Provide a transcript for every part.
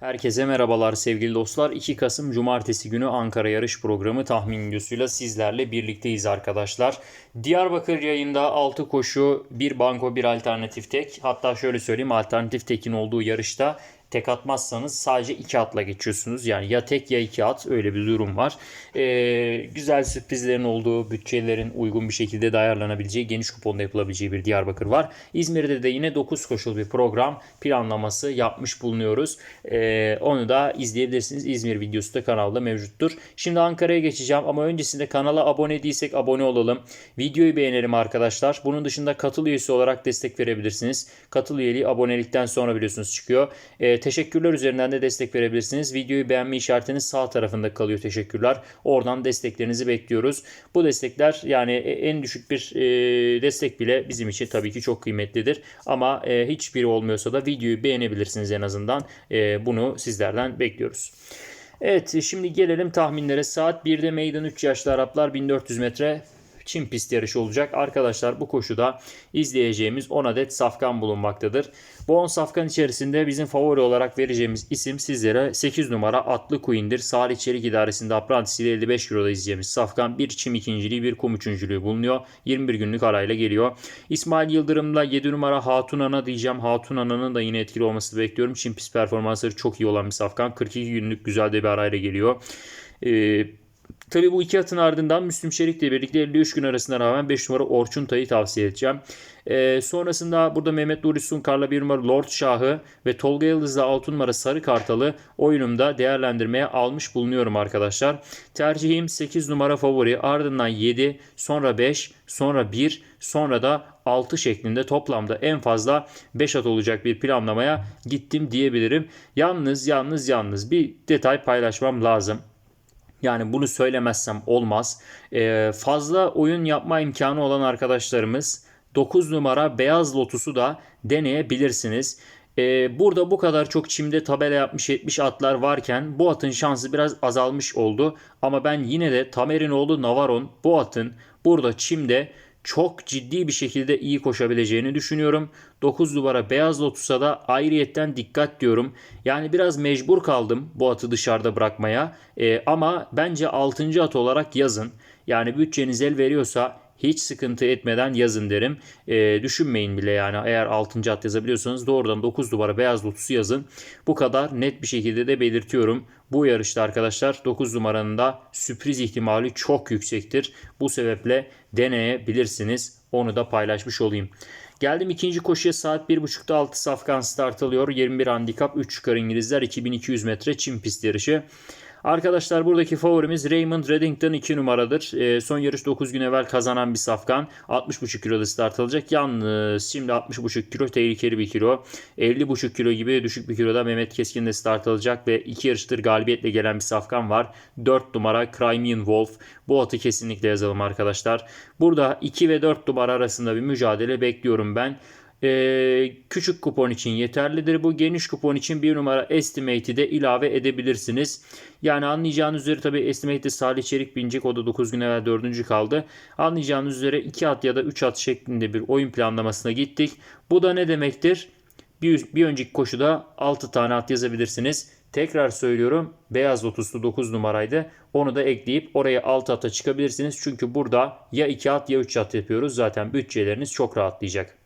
Herkese merhabalar sevgili dostlar. 2 Kasım Cumartesi günü Ankara yarış programı tahmin videosuyla sizlerle birlikteyiz arkadaşlar. Diyarbakır yayında 6 koşu, 1 banko, 1 alternatif tek. Hatta şöyle söyleyeyim alternatif tekin olduğu yarışta tek atmazsanız sadece iki atla geçiyorsunuz. Yani ya tek ya iki at öyle bir durum var. Ee, güzel sürprizlerin olduğu, bütçelerin uygun bir şekilde de ayarlanabileceği, geniş kuponda yapılabileceği bir Diyarbakır var. İzmir'de de yine 9 koşul bir program planlaması yapmış bulunuyoruz. Ee, onu da izleyebilirsiniz. İzmir videosu da kanalda mevcuttur. Şimdi Ankara'ya geçeceğim ama öncesinde kanala abone değilsek abone olalım. Videoyu beğenelim arkadaşlar. Bunun dışında katıl üyesi olarak destek verebilirsiniz. Katıl üyeliği abonelikten sonra biliyorsunuz çıkıyor. Ee, teşekkürler üzerinden de destek verebilirsiniz. Videoyu beğenme işaretiniz sağ tarafında kalıyor teşekkürler. Oradan desteklerinizi bekliyoruz. Bu destekler yani en düşük bir e, destek bile bizim için tabii ki çok kıymetlidir. Ama e, hiçbiri olmuyorsa da videoyu beğenebilirsiniz en azından. E, bunu sizlerden bekliyoruz. Evet şimdi gelelim tahminlere. Saat 1'de meydan 3 yaşlı Araplar 1400 metre Çin pist yarışı olacak. Arkadaşlar bu koşuda izleyeceğimiz 10 adet safkan bulunmaktadır. Bu 10 safkan içerisinde bizim favori olarak vereceğimiz isim sizlere 8 numara Atlı Queen'dir. Salih Çelik idaresinde Apprentice ile 55 kiloda izleyeceğimiz safkan bir çim ikinciliği bir kum üçüncülüğü bulunuyor. 21 günlük arayla geliyor. İsmail Yıldırım'la 7 numara Hatun Ana diyeceğim. Hatun Ana'nın da yine etkili olmasını bekliyorum. Çin pist performansları çok iyi olan bir safkan. 42 günlük güzel de bir arayla geliyor. Ee, Tabii bu iki atın ardından Müslüm Şerik'le birlikte 53 gün arasında rağmen 5 numara Orçun Tay'ı tavsiye edeceğim. Ee, sonrasında burada Mehmet Nuri Sunkar'la 1 numara Lord Şahı ve Tolga Yıldız'la 6 numara Sarı Kartal'ı oyunumda değerlendirmeye almış bulunuyorum arkadaşlar. Tercihim 8 numara favori ardından 7 sonra 5 sonra 1 sonra da 6 şeklinde toplamda en fazla 5 at olacak bir planlamaya gittim diyebilirim. Yalnız yalnız yalnız bir detay paylaşmam lazım. Yani bunu söylemezsem olmaz. Ee, fazla oyun yapma imkanı olan arkadaşlarımız 9 numara Beyaz Lotus'u da deneyebilirsiniz. Ee, burada bu kadar çok çimde tabela yapmış 70 atlar varken bu atın şansı biraz azalmış oldu. Ama ben yine de Tamerinoğlu Navaron bu atın burada çimde çok ciddi bir şekilde iyi koşabileceğini düşünüyorum. 9 numara Beyaz Lotus'a da ayrıyetten dikkat diyorum. Yani biraz mecbur kaldım bu atı dışarıda bırakmaya. Ee, ama bence 6. at olarak yazın. Yani bütçeniz el veriyorsa hiç sıkıntı etmeden yazın derim. E, düşünmeyin bile yani eğer 6. at yazabiliyorsanız doğrudan 9 numara beyaz lotusu yazın. Bu kadar net bir şekilde de belirtiyorum. Bu yarışta arkadaşlar 9 numaranın da sürpriz ihtimali çok yüksektir. Bu sebeple deneyebilirsiniz. Onu da paylaşmış olayım. Geldim ikinci koşuya saat 1.30'da 6 safkan start alıyor. 21 handikap 3 çıkar İngilizler 2200 metre çim pist yarışı. Arkadaşlar buradaki favorimiz Raymond Reddington 2 numaradır. E, son yarış 9 gün evvel kazanan bir safkan. 60,5 kiloda start alacak. Yalnız şimdi 60,5 kilo tehlikeli bir kilo. 50,5 kilo gibi düşük bir kiloda Mehmet Keskin de start alacak ve 2 yarıştır galibiyetle gelen bir safkan var. 4 numara Crimean Wolf. Bu atı kesinlikle yazalım arkadaşlar. Burada 2 ve 4 numara arasında bir mücadele bekliyorum ben. Ee, küçük kupon için yeterlidir. Bu geniş kupon için bir numara estimate'i de ilave edebilirsiniz. Yani anlayacağınız üzere tabi estimate'de Salih Çelik binecek. O da 9 gün evvel 4. kaldı. Anlayacağınız üzere 2 at ya da 3 at şeklinde bir oyun planlamasına gittik. Bu da ne demektir? Bir, bir önceki koşuda 6 tane at yazabilirsiniz. Tekrar söylüyorum beyaz lotuslu 9 numaraydı. Onu da ekleyip oraya 6 ata çıkabilirsiniz. Çünkü burada ya 2 at ya 3 at yapıyoruz. Zaten bütçeleriniz çok rahatlayacak.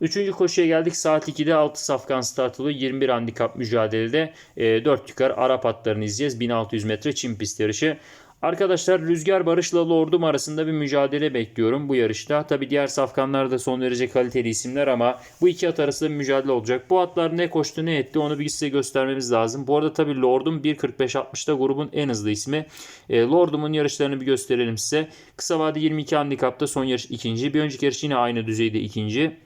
Üçüncü koşuya geldik. Saat 2'de 6 safkan startılı 21 handikap mücadelede e, 4 yukarı Arap atlarını izleyeceğiz. 1600 metre çim pist yarışı. Arkadaşlar Rüzgar Barış'la Lordum arasında bir mücadele bekliyorum bu yarışta. Tabi diğer safkanlar da son derece kaliteli isimler ama bu iki at arasında bir mücadele olacak. Bu atlar ne koştu ne etti onu bir size göstermemiz lazım. Bu arada tabi Lordum 1.45-60'da grubun en hızlı ismi. E, Lordum'un yarışlarını bir gösterelim size. Kısa vade 22 handikapta son yarış ikinci. Bir önceki yarış yine aynı düzeyde ikinci.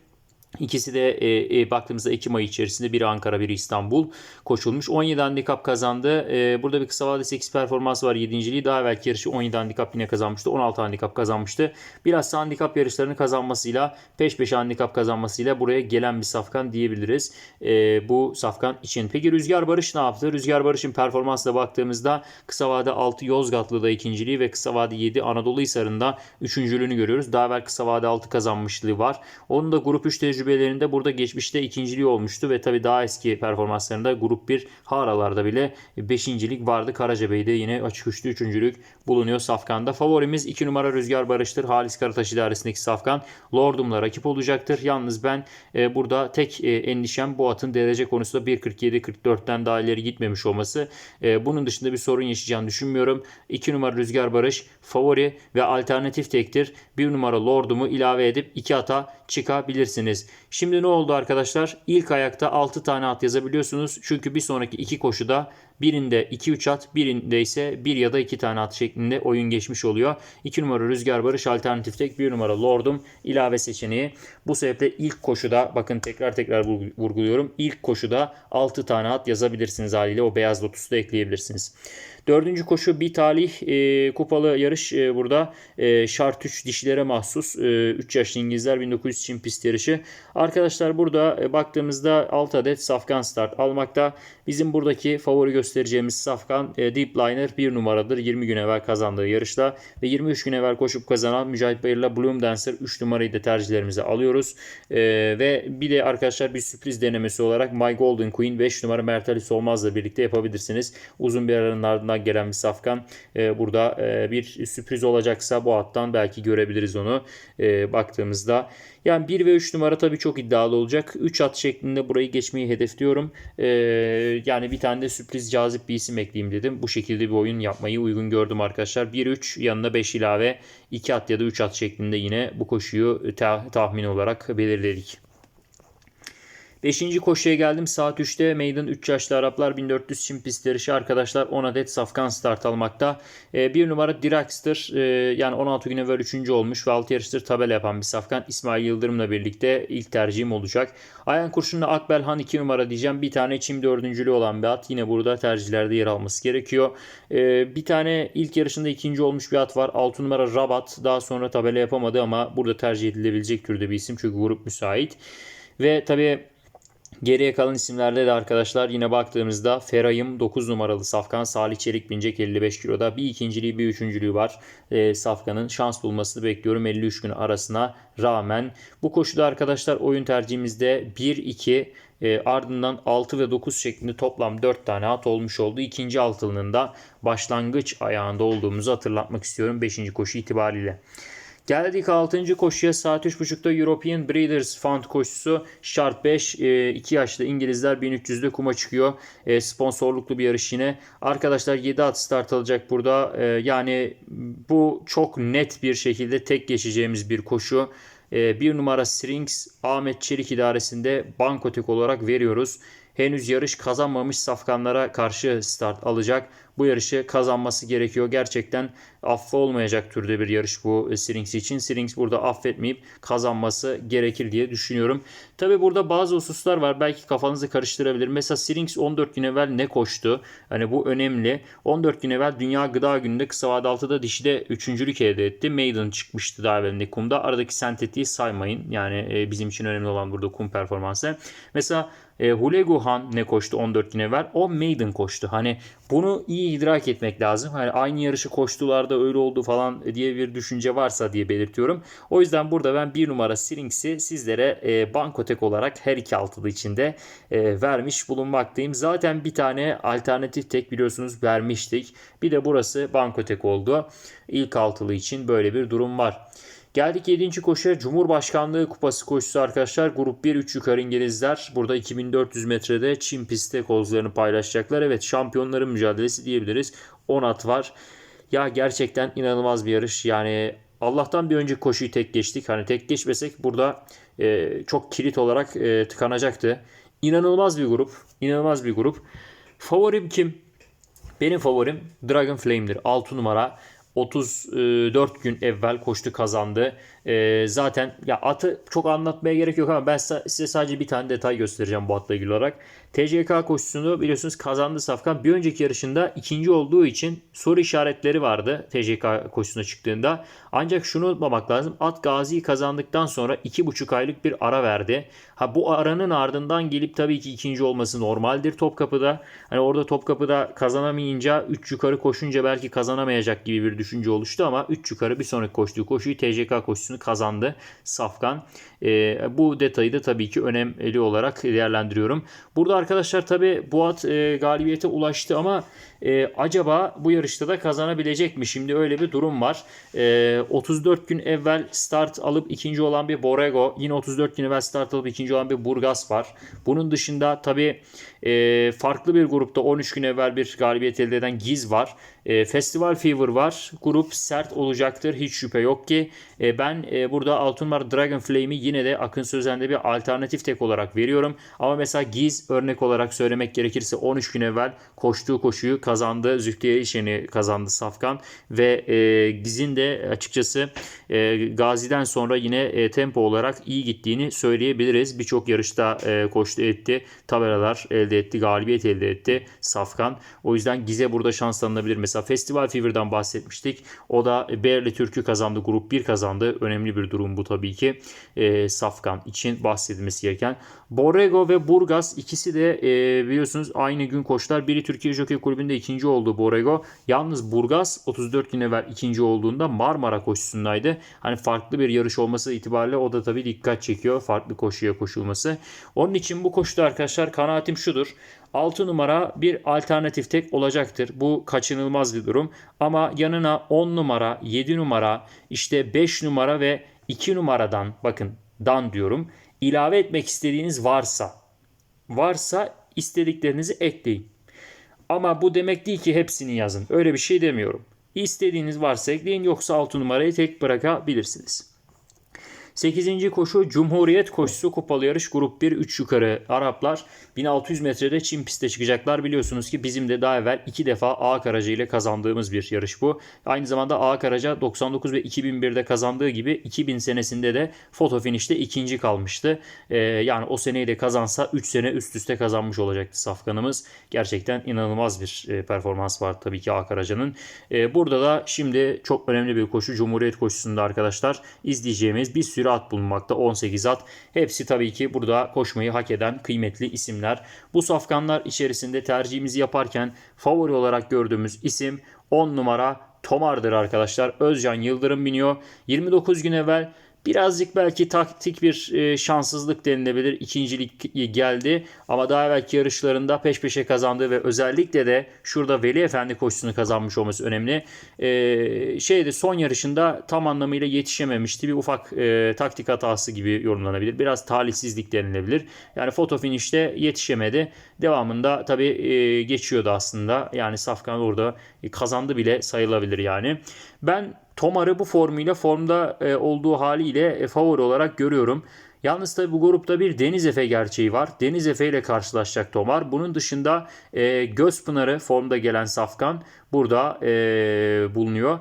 İkisi de e, e, baktığımızda Ekim ayı içerisinde biri Ankara biri İstanbul koşulmuş. 17 handikap kazandı. E, burada bir kısa vadeli 8 performans var 7.liği. Daha evvelki yarışı 17 handikap yine kazanmıştı. 16 handikap kazanmıştı. Biraz handikap yarışlarını kazanmasıyla peş peşe handikap kazanmasıyla buraya gelen bir safkan diyebiliriz. E, bu safkan için. Peki Rüzgar Barış ne yaptı? Rüzgar Barış'ın performansına baktığımızda kısa vade 6 Yozgatlı'da ikinciliği ve kısa vade 7 Anadolu Hisarı'nda üçüncülüğünü görüyoruz. Daha evvel kısa vade 6 kazanmışlığı var. Onun da grup 3 tecrübesi tecrübelerinde burada geçmişte ikinciliği olmuştu ve tabii daha eski performanslarında grup 1 haralarda bile beşincilik vardı. Karacabey'de yine açık uçlu üçüncülük bulunuyor Safkan'da. Favorimiz 2 numara Rüzgar Barış'tır. Halis Karataş idaresindeki Safkan Lordum'la rakip olacaktır. Yalnız ben e, burada tek e, endişem bu atın derece konusunda 1.47-44'ten daha ileri gitmemiş olması. E, bunun dışında bir sorun yaşayacağını düşünmüyorum. 2 numara Rüzgar Barış favori ve alternatif tektir. 1 numara Lordum'u ilave edip 2 ata çıkabilirsiniz. Şimdi ne oldu arkadaşlar? İlk ayakta 6 tane at yazabiliyorsunuz. Çünkü bir sonraki iki koşuda birinde 2-3 at, birinde ise 1 ya da 2 tane at şeklinde oyun geçmiş oluyor. 2 numara Rüzgar Barış alternatif tek, 1 numara Lordum ilave seçeneği. Bu sebeple ilk koşuda bakın tekrar tekrar vurguluyorum. İlk koşuda 6 tane at yazabilirsiniz haliyle. O beyaz lotusu da ekleyebilirsiniz. Dördüncü koşu bir talih e, kupalı yarış e, burada. E, şart 3 dişilere mahsus. E, 3 yaşlı İngilizler 1900 Çin pist yarışı. Arkadaşlar burada e, baktığımızda 6 adet safkan start almakta. Bizim buradaki favori göstereceğimiz safkan e, Deep Liner 1 numaradır. 20 gün evvel kazandığı yarışta ve 23 gün evvel koşup kazanan Mücahit Bayır'la Bloom Dancer 3 numarayı da tercihlerimize alıyoruz. E, ve bir de arkadaşlar bir sürpriz denemesi olarak My Golden Queen 5 numara Mertali Solmaz'la birlikte yapabilirsiniz. Uzun bir aranın ardından gelen bir safkan e, burada e, bir sürpriz olacaksa bu hattan belki görebiliriz onu e, baktığımızda. Yani 1 ve 3 numara tabii çok iddialı olacak. 3 at şeklinde burayı geçmeyi hedefliyorum. E, yani bir tane de sürpriz cazip bir isim ekleyeyim dedim. Bu şekilde bir oyun yapmayı uygun gördüm arkadaşlar. 1-3 yanına 5 ilave 2 at ya da 3 at şeklinde yine bu koşuyu ta- tahmin olarak belirledik. Beşinci koşuya geldim. Saat 3'te Maiden 3 yaşlı Araplar 1400 çim pist yarışı arkadaşlar 10 adet safkan start almakta. E, bir numara Dirax'tır. E, yani 16 gün evvel 3. olmuş ve 6 yarıştır tabela yapan bir safkan. İsmail Yıldırım'la birlikte ilk tercihim olacak. Ayan kurşunla Akbelhan 2 numara diyeceğim. Bir tane çim dördüncülü olan bir at. Yine burada tercihlerde yer alması gerekiyor. E, bir tane ilk yarışında ikinci olmuş bir at var. 6 numara Rabat. Daha sonra tabela yapamadı ama burada tercih edilebilecek türde bir isim. Çünkü grup müsait. Ve tabii Geriye kalan isimlerde de arkadaşlar yine baktığımızda Feray'ım 9 numaralı Safkan Salih Çelik binecek 55 kiloda. Bir ikinciliği bir üçüncülüğü var. E, Safkan'ın şans bulmasını bekliyorum 53 gün arasına rağmen. Bu koşuda arkadaşlar oyun tercihimizde 1-2 e, ardından 6 ve 9 şeklinde toplam 4 tane at olmuş oldu. İkinci altılının da başlangıç ayağında olduğumuzu hatırlatmak istiyorum 5. koşu itibariyle. Geldik 6. koşuya saat 3.30'da European Breeders Fund koşusu. Şart 5. 2 e, yaşlı İngilizler 1300'de kuma çıkıyor. E, sponsorluklu bir yarış yine. Arkadaşlar 7 at start alacak burada. E, yani bu çok net bir şekilde tek geçeceğimiz bir koşu. Bir numara Strings Ahmet Çelik idaresinde bankotek olarak veriyoruz henüz yarış kazanmamış safkanlara karşı start alacak. Bu yarışı kazanması gerekiyor. Gerçekten affı olmayacak türde bir yarış bu Strings için. Strings burada affetmeyip kazanması gerekir diye düşünüyorum. Tabi burada bazı hususlar var. Belki kafanızı karıştırabilir. Mesela Strings 14 gün evvel ne koştu? Hani bu önemli. 14 gün evvel Dünya Gıda Günü'nde kısa vade altıda dişide üçüncülük elde etti. Maiden çıkmıştı daha evvelinde kumda. Aradaki sentetiği saymayın. Yani e, bizim için önemli olan burada kum performansı. Mesela e, Huleguhan ne koştu 14 gün evvel? O maiden koştu. Hani bunu iyi idrak etmek lazım. Hani aynı yarışı koştular da öyle oldu falan diye bir düşünce varsa diye belirtiyorum. O yüzden burada ben bir numara Sirings'i sizlere e, bankotek olarak her iki altılı içinde e, vermiş bulunmaktayım. Zaten bir tane alternatif tek biliyorsunuz vermiştik. Bir de burası bankotek oldu. İlk altılı için böyle bir durum var. Geldik 7. koşuya Cumhurbaşkanlığı Kupası koşusu arkadaşlar. Grup 1 3 yukarı İngilizler. Burada 2400 metrede Çin pistte kozlarını paylaşacaklar. Evet şampiyonların mücadelesi diyebiliriz. 10 at var. Ya gerçekten inanılmaz bir yarış. Yani Allah'tan bir önceki koşuyu tek geçtik. Hani tek geçmesek burada e, çok kilit olarak e, tıkanacaktı. İnanılmaz bir grup. İnanılmaz bir grup. Favorim kim? Benim favorim Dragon Flame'dir. 6 numara. 34 gün evvel koştu kazandı. E, zaten ya atı çok anlatmaya gerek yok ama ben size sadece bir tane detay göstereceğim bu atla ilgili olarak. TCK koşusunu biliyorsunuz kazandı Safkan. Bir önceki yarışında ikinci olduğu için soru işaretleri vardı TCK koşusuna çıktığında. Ancak şunu unutmamak lazım. At Gazi'yi kazandıktan sonra 2,5 aylık bir ara verdi. Ha bu aranın ardından gelip tabii ki ikinci olması normaldir Topkapı'da. Hani orada Topkapı'da kazanamayınca 3 yukarı koşunca belki kazanamayacak gibi bir düşünce oluştu ama 3 yukarı bir sonraki koştuğu koşuyu TCK koşusunu koşusunu kazandı Safkan. E, bu detayı da tabii ki önemli olarak değerlendiriyorum. Burada arkadaşlar tabii Boğat e, galibiyete ulaştı ama e, acaba bu yarışta da kazanabilecek mi? Şimdi öyle bir durum var. E, 34 gün evvel start alıp ikinci olan bir Borrego, yine 34 gün evvel start alıp ikinci olan bir Burgas var. Bunun dışında tabii e, farklı bir grupta 13 gün evvel bir galibiyet elde eden Giz var. E, Festival Fever var. Grup sert olacaktır. Hiç şüphe yok ki. E, ben e, burada Altunmar Dragon Flame'i yine de Akın Sözen'de bir alternatif tek olarak veriyorum. Ama mesela Giz örnek olarak söylemek gerekirse 13 gün evvel koştuğu koşuyu kazandı. Zühtiye İşen'i kazandı Safkan. Ve e, Giz'in de açıkçası e, Gazi'den sonra yine e, tempo olarak iyi gittiğini söyleyebiliriz. Birçok yarışta e, koştu etti. Tabelalar elde etti. Galibiyet elde etti Safkan. O yüzden Giz'e burada şans tanınabilir. Mesela Festival Fever'dan bahsetmiştik. O da Berli Türk'ü kazandı. Grup 1 kazandı. Önemli bir durum bu tabii ki. E, Safkan için bahsedilmesi gereken. Borrego ve Burgas ikisi de e, biliyorsunuz aynı gün koştular. Biri Türkiye Jockey Kulübü'nde ikinci oldu Borrego. Yalnız Burgas 34 gün evvel ikinci olduğunda Marmara koşusundaydı. Hani farklı bir yarış olması itibariyle o da tabii dikkat çekiyor. Farklı koşuya koşulması. Onun için bu koşuda arkadaşlar kanaatim şudur. 6 numara bir alternatif tek olacaktır. Bu kaçınılmaz bir durum. Ama yanına 10 numara, 7 numara, işte 5 numara ve 2 numaradan bakın dan diyorum. ilave etmek istediğiniz varsa varsa istediklerinizi ekleyin. Ama bu demek değil ki hepsini yazın. Öyle bir şey demiyorum. İstediğiniz varsa ekleyin yoksa 6 numarayı tek bırakabilirsiniz. 8. koşu Cumhuriyet koşusu kupalı yarış grup 1 3 yukarı Araplar 1600 metrede çim piste çıkacaklar. Biliyorsunuz ki bizim de daha evvel 2 defa A aracı ile kazandığımız bir yarış bu. Aynı zamanda A araca 99 ve 2001'de kazandığı gibi 2000 senesinde de foto finişte ikinci kalmıştı. Ee, yani o seneyi de kazansa 3 sene üst üste kazanmış olacaktı Safkanımız. Gerçekten inanılmaz bir e, performans var tabii ki A aracının. Ee, burada da şimdi çok önemli bir koşu Cumhuriyet koşusunda arkadaşlar izleyeceğimiz bir sürü at bulunmakta. 18 at. Hepsi tabii ki burada koşmayı hak eden kıymetli isimler. Bu safkanlar içerisinde tercihimizi yaparken favori olarak gördüğümüz isim 10 numara Tomar'dır arkadaşlar. Özcan Yıldırım biniyor. 29 gün evvel Birazcık belki taktik bir e, şanssızlık denilebilir. İkincilik geldi ama daha evvelki yarışlarında peş peşe kazandığı ve özellikle de şurada Veli Efendi koşusunu kazanmış olması önemli. E, şeyde son yarışında tam anlamıyla yetişememişti. Bir ufak e, taktik hatası gibi yorumlanabilir. Biraz talihsizlik denilebilir. Yani foto finişte yetişemedi. Devamında tabii e, geçiyordu aslında. Yani Safkan orada kazandı bile sayılabilir yani. Ben Tomar'ı bu formuyla formda e, olduğu haliyle e, favori olarak görüyorum. Yalnız tabi bu grupta bir Deniz Efe gerçeği var. Deniz Efe ile karşılaşacak Tomar. Bunun dışında e, Gözpınar'ı formda gelen Safkan burada e, bulunuyor.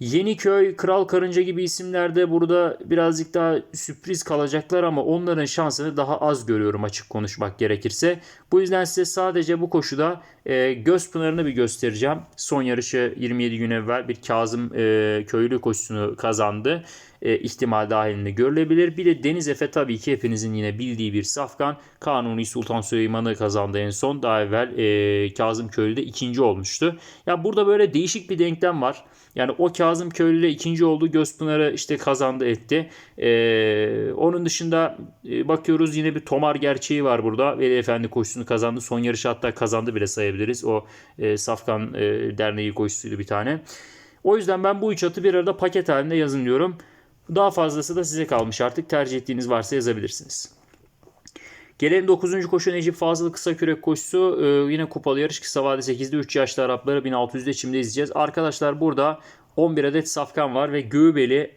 Yeniköy, Kral Karınca gibi isimlerde burada birazcık daha sürpriz kalacaklar ama onların şansını daha az görüyorum açık konuşmak gerekirse. Bu yüzden size sadece bu koşuda e, göz pınarını bir göstereceğim. Son yarışı 27 gün evvel bir Kazım e, köylü koşusunu kazandı. E, ihtimal dahilinde görülebilir. Bir de Deniz Efe tabii ki hepinizin yine bildiği bir safkan. Kanuni Sultan Süleyman'ı kazandı en son. Daha evvel e, Kazım Köylü'de ikinci olmuştu. Ya burada böyle değişik bir denklem var. Yani o Kazım Köylü'de ikinci oldu. Gözpınar'ı işte kazandı etti. Ee, onun dışında e, bakıyoruz yine bir Tomar gerçeği var burada. Veli Efendi koşusunu kazandı. Son yarışı hatta kazandı bile sayabiliriz. O e, Safkan e, Derneği koşusuydu bir tane. O yüzden ben bu üç atı bir arada paket halinde yazın diyorum. Daha fazlası da size kalmış artık. Tercih ettiğiniz varsa yazabilirsiniz. Gelelim 9. koşu Necip Fazıl kısa kürek koşusu. Ee, yine kupalı yarış kısa vade 8'de 3 yaşlı Arapları 1600'de çimde izleyeceğiz. Arkadaşlar burada 11 adet safkan var ve Göğbeli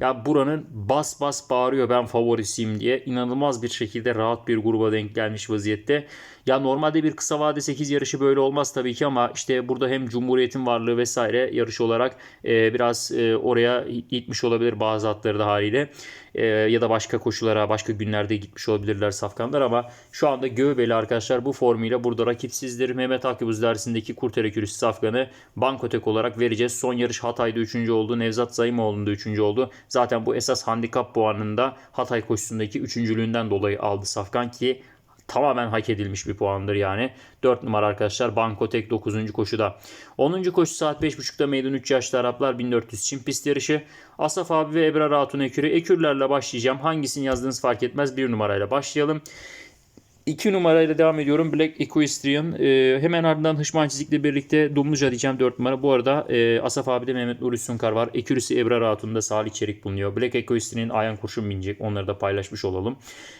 ya buranın bas bas bağırıyor ben favorisiyim diye. inanılmaz bir şekilde rahat bir gruba denk gelmiş vaziyette. Ya normalde bir kısa vade 8 yarışı böyle olmaz tabii ki ama işte burada hem Cumhuriyet'in varlığı vesaire yarış olarak e, biraz e, oraya gitmiş olabilir bazı atları da haliyle. E, ya da başka koşulara, başka günlerde gitmiş olabilirler safkanlar ama şu anda Göğbeli arkadaşlar bu formuyla burada rakipsizdir. Mehmet Akibuz dersindeki Kurterekürüsü safkanı Bankotek olarak vereceğiz. Son yarış Hatay'da 3. oldu. Nevzat Zayımoğlu'nda 3. oldu. Zaten bu esas handikap puanında Hatay koşusundaki üçüncülüğünden dolayı aldı Safkan ki tamamen hak edilmiş bir puandır yani. 4 numara arkadaşlar Banko Tek 9. koşuda. 10. koşu saat 5.30'da meydan 3 yaşlı Araplar 1400 Çin pist yarışı. Asaf abi ve Ebrar Hatun Ekürü. Ekürlerle başlayacağım. Hangisini yazdığınız fark etmez. 1 numarayla başlayalım. 2 numarayla devam ediyorum. Black Equestrian. Ee, hemen ardından Hışman Çizik'le birlikte Dumluca diyeceğim 4 numara. Bu arada e, Asaf abi de Mehmet Nuri Sunkar var. Ekürisi Ebrar Hatun'da Salih Çelik bulunuyor. Black Equestrian Ayhan Kurşun binecek. Onları da paylaşmış olalım.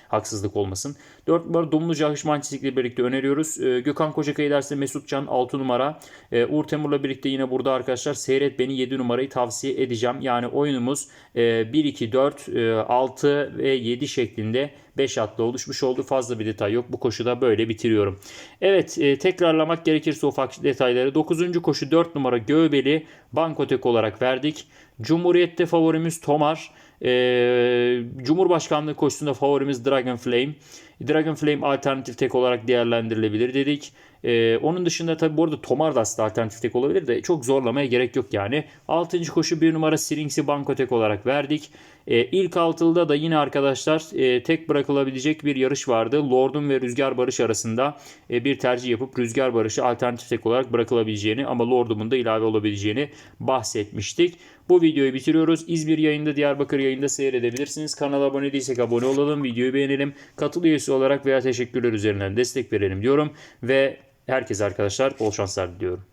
Haksızlık olmasın. 4 numara Dumluca Hışman Çizik'le birlikte öneriyoruz. Ee, Gökhan Kocakaya derse Mesut Can 6 numara. Ee, Uğur Temur'la birlikte yine burada arkadaşlar Seyret Beni 7 numarayı tavsiye edeceğim. Yani oyunumuz e, 1, 2, 4, e, 6 ve 7 şeklinde 5 atlı oluşmuş oldu. Fazla bir detay yok. Bu koşuda böyle bitiriyorum. Evet e, tekrarlamak gerekirse ufak detayları. 9. koşu 4 numara Göbeli Bankotek olarak verdik. Cumhuriyet'te favorimiz Tomar. E, Cumhurbaşkanlığı koşusunda favorimiz Dragon Flame. Dragon Flame alternatif tek olarak değerlendirilebilir dedik. Ee, onun dışında tabi bu arada Tomar da alternatif tek olabilir de çok zorlamaya gerek yok yani. 6. koşu 1 numara Sirings'i banko tek olarak verdik. Ee, ilk altılıda da yine arkadaşlar e, tek bırakılabilecek bir yarış vardı. Lord'un ve Rüzgar Barış arasında e, bir tercih yapıp Rüzgar Barış'ı alternatif tek olarak bırakılabileceğini ama Lord'umun da ilave olabileceğini bahsetmiştik. Bu videoyu bitiriyoruz. İzmir yayında, Diyarbakır yayında seyredebilirsiniz. Kanala abone değilsek abone olalım, videoyu beğenelim. Katıl üyesi olarak veya teşekkürler üzerinden destek verelim diyorum ve herkese arkadaşlar bol şanslar diliyorum.